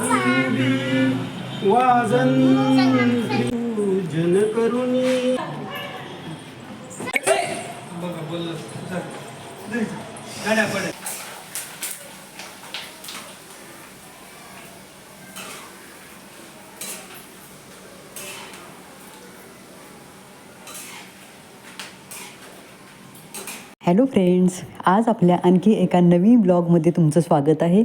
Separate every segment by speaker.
Speaker 1: साई वाजन पूजन करुणी.
Speaker 2: बघा बोललो गाड्या पडे
Speaker 3: हॅलो फ्रेंड्स आज आपल्या आणखी एका नवीन ब्लॉगमध्ये तुमचं स्वागत आहे.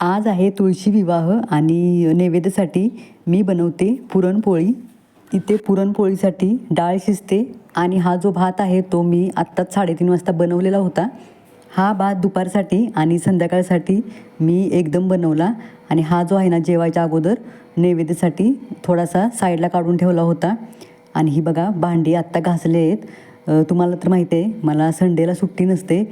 Speaker 3: आज आहे तुळशी विवाह आणि नैवेद्यासाठी मी बनवते पुरणपोळी. इथे पुरणपोळीसाठी डाळ शिजते आणि हा जो भात आहे तो मी आत्ताच साडेतीन वाजता बनवलेला होता. हा भात दुपारसाठी आणि संध्याकाळसाठी मी एकदम बनवला आणि हा जो आहे ना जेवायच्या अगोदर नैवेद्यासाठी थोडासा साईडला काढून ठेवला होता. आणि ही बघा भांडी आत्ता घासले आहेत. तुम्हाला तर माहिती आहे मला संडेला सुट्टी नसते.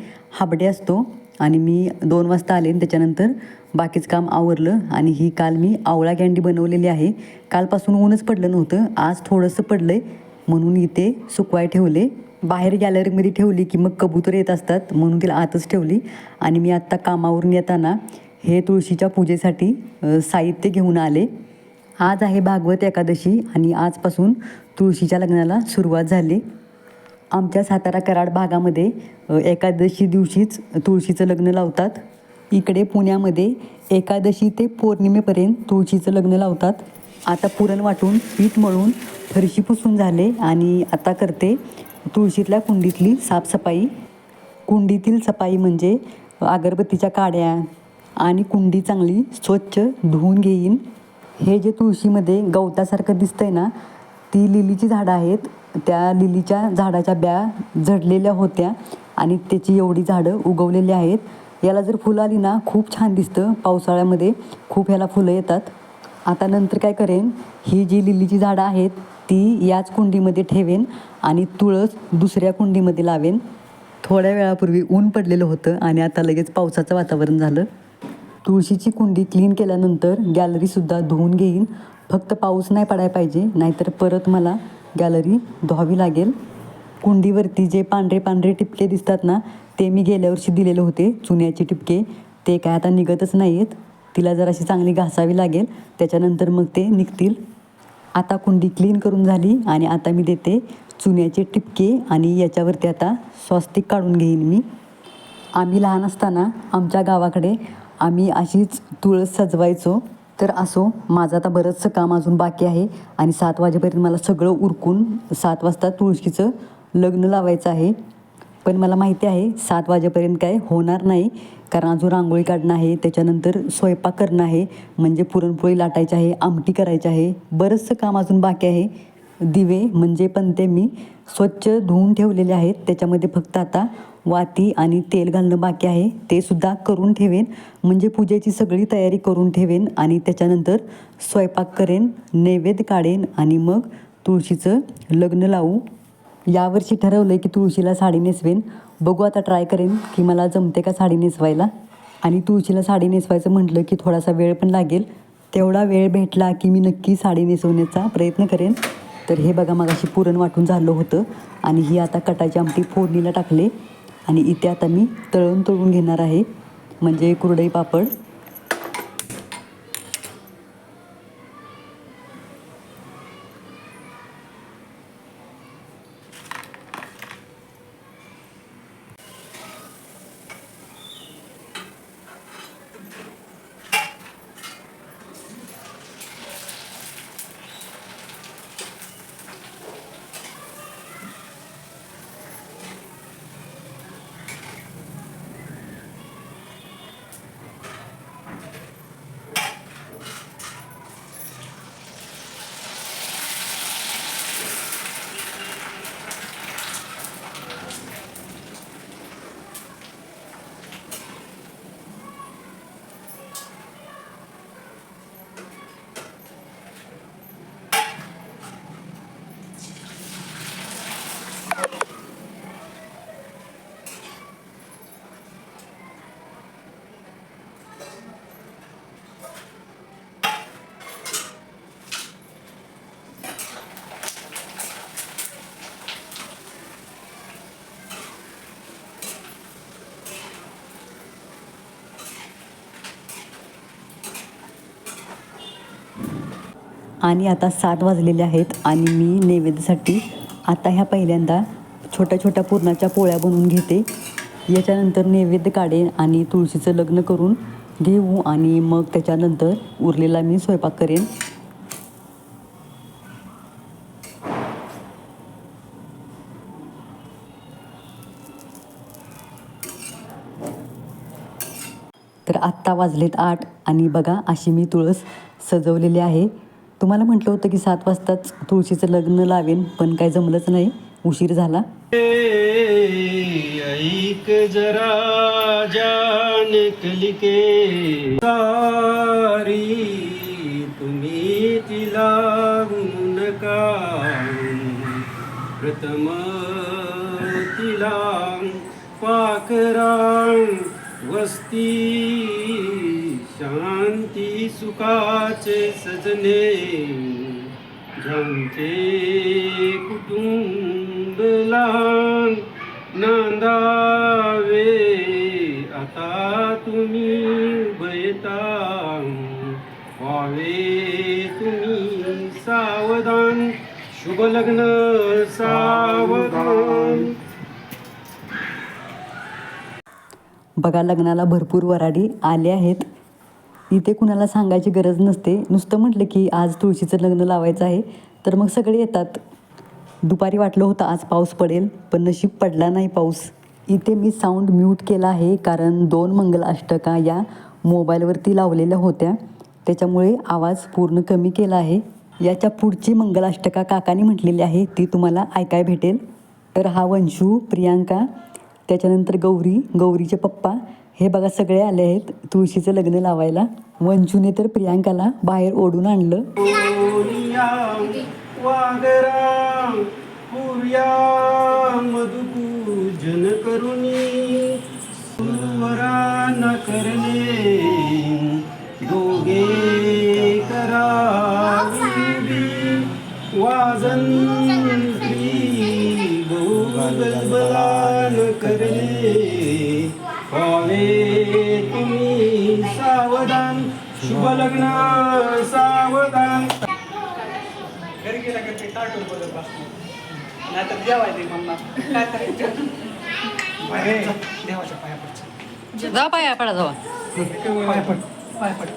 Speaker 3: हाबडे असतो. आणि मी दोन वाजता आले आणि त्याच्यानंतर बाकीचं काम आवरलं आणि ही काल मी आवळा कॅन्डी बनवलेली आहे. कालपासून ऊनच पडलं नव्हतं. आज थोडंसं पडलं आहे म्हणून इथे सुकवाय ठेवले. बाहेर गॅलरीमध्ये ठेवली की मग कबूतर येत असतात म्हणून तिला आतच ठेवली. आणि मी आत्ता कामावरून येताना हे तुळशीच्या पूजेसाठी साहित्य घेऊन आले. आज आहे भागवत एकादशी आणि आजपासून तुळशीच्या लग्नाला सुरुवात झाली. आमच्या सातारा कराड भागामध्ये एकादशी दिवशीच तुळशीचं लग्न लावतात. इकडे पुण्यामध्ये एकादशी ते पौर्णिमेपर्यंत तुळशीचं लग्न लावतात. आता पुरण वाटून पीठ मळून फरशी पुसून झाले आणि आता करते तुळशीतल्या कुंडीतली साफसफाई. कुंडीतील सफाई म्हणजे अगरबत्तीच्या काड्या आणि कुंडी चांगली स्वच्छ धुवून घेईन. हे जे तुळशीमध्ये गवतासारखं दिसतंय ना ती लिलीची झाडं आहेत. त्या लिलीच्या झाडाच्या ब्या झडलेल्या होत्या आणि त्याची एवढी झाडं उगवलेली आहेत. याला जर फुलं आली ना खूप छान दिसतं पावसाळ्यामध्ये. खूप ह्याला फुलं येतात. आता नंतर काय करेन ही जी लिलीची झाडं आहेत ती याच कुंडीमध्ये ठेवेन आणि तुळस दुसऱ्या कुंडीमध्ये लावेन. थोड्या वेळापूर्वी ऊन पडलेलं होतं आणि आता लगेच पावसाचं वातावरण झालं. तुळशीची कुंडी क्लीन केल्यानंतर गॅलरीसुद्धा धुवून घेईन. फक्त पाऊस नाही पडायला पाहिजे नाहीतर परत मला गॅलरी धुवावी लागेल. कुंडीवरती जे पांढरे पांढरे टिपके दिसतात ना ते मी गेल्या वर्षी दिलेले होते चुन्याचे टिपके. ते काय आता निघतच नाही आहेत तिला जराशी चांगली घासावी लागेल. त्याच्यानंतर मग ते निघतील. आता कुंडी क्लीन करून झाली आणि आता मी देते चुन्याचे टिपके आणि याच्यावरती आता स्वस्तिक काढून घेईन मी. आम्ही लहान असताना आमच्या गावाकडे आम्ही अशीच तुळस सजवायचो. तर असो माझं आता बरंचसं काम अजून बाकी आहे आणि सात वाजेपर्यंत मला सगळं उरकून सात वाजता तुळशीचं लग्न लावायचं आहे. पण मला माहिती आहे सात वाजेपर्यंत काय होणार नाही कारण अजून रांगोळी काढणं आहे त्याच्यानंतर स्वयंपाक करणं आहे म्हणजे पुरणपोळी लाटायची आहे आमटी करायची आहे बरंचसं काम अजून बाकी आहे. दिवे म्हणजे पण ते मी स्वच्छ धुवून ठेवलेले आहेत त्याच्यामध्ये फक्त आता वाती आणि तेल घालणं बाकी आहे. ते सुद्धा करून ठेवेन. म्हणजे पूजेची सगळी तयारी करून ठेवेन आणि त्याच्यानंतर स्वयंपाक करेन नैवेद्य काढेन आणि मग तुळशीचं लग्न लावू. यावर्षी ठरवलं आहे की तुळशीला साडी नेसवेन. बघू आता ट्राय करेन की मला जमते का साडी नेसवायला. आणि तुळशीला साडी नेसवायचं म्हटलं की थोडासा वेळ पण लागेल. तेवढा वेळ भेटला की मी नक्की साडी नेसवण्याचा प्रयत्न करेन. तर हे बघा मग अशी पुरण वाटून झालं होतं. आणि ही आता कटाची आमटी फोडणीला टाकले. आणि इथे आता मी तळून तळून घेणार आहे. म्हणजे कुरडई पापड. आणि आता सात वाजलेले आहेत आणि मी नैवेद्यासाठी आता ह्या पहिल्यांदा छोट्या छोट्या पुरणाच्या पोळ्या बनवून घेते. याच्यानंतर नैवेद्य काढेन आणि तुळशीचं लग्न करून घेऊ आणि मग त्याच्यानंतर उरलेला मी स्वयंपाक करेन. तर आत्ता वाजलेत आठ आणि बघा अशी मी तुळस सजवलेली आहे. तुम्हाला म्हटलं होतं की सात वाजताच तुळशीचं लग्न लावेन पण काय जमलंच नाही. उशीर झाला.
Speaker 1: ऐक जरा जान कलिके सारी तुम्ही तिला नका प्रथम तिला पाकरा वस्ती सुखाचे सजने ज्यांचे कुटुंब लहान नांदावे. आता तुम्ही भयता व्हावे. तुम्ही सावधान शुभ लग्न सावधान.
Speaker 3: बघा लग्नाला भरपूर वराडी आले आहेत. इथे कुणाला सांगायची गरज नसते. नुसतं म्हटलं की आज तुळशीचं लग्न लावायचं आहे. तर मग सगळे येतात. दुपारी वाटलं होतं आज पाऊस पडेल पण नशीब पडला नाही पाऊस. इथे मी साऊंड म्यूट केला आहे कारण दोन मंगल अष्टका या मोबाईलवरती लावलेल्या होत्या. त्याच्यामुळे आवाज पूर्ण कमी केला आहे. याच्या पुढची मंगलाष्टका काकाने म्हटलेली आहे ती तुम्हाला ऐकाय भेटेल. तर हा वंशू प्रियांका त्याच्यानंतर गौरी गौरीचे पप्पा हे बघा सगळे आले आहेत तुळशीचं लग्न लावायला. वंशूने तर प्रियांकाला बाहेर ओढून आणलं.
Speaker 1: वागरा मधुपूजन करुणी न करणे दोघे करावी. वाजन बहुगलबलान करणे शुभ लग्न सावधान.
Speaker 2: घरी गेला की ते कार्टून बघत बसणार नाहीतर जेवायला म्हणणार काय करायचं? अरे, देवाच्या पाया पडचं
Speaker 3: जा पाया पडा जावा.
Speaker 2: पाय पड. पाय पड.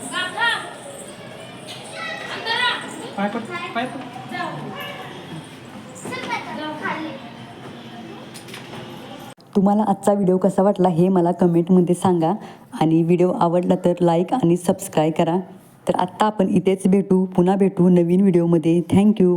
Speaker 2: पाय पड. पाय पड.
Speaker 3: तुम्हाला आजचा व्हिडिओ कसा वाटला हे मला कमेंटमध्ये सांगा. आणि व्हिडिओ आवडला तर लाईक आणि सबस्क्राईब करा. तर आत्ता आपण इथेच भेटू पुन्हा भेटू नवीन व्हिडिओमध्ये. थँक्यू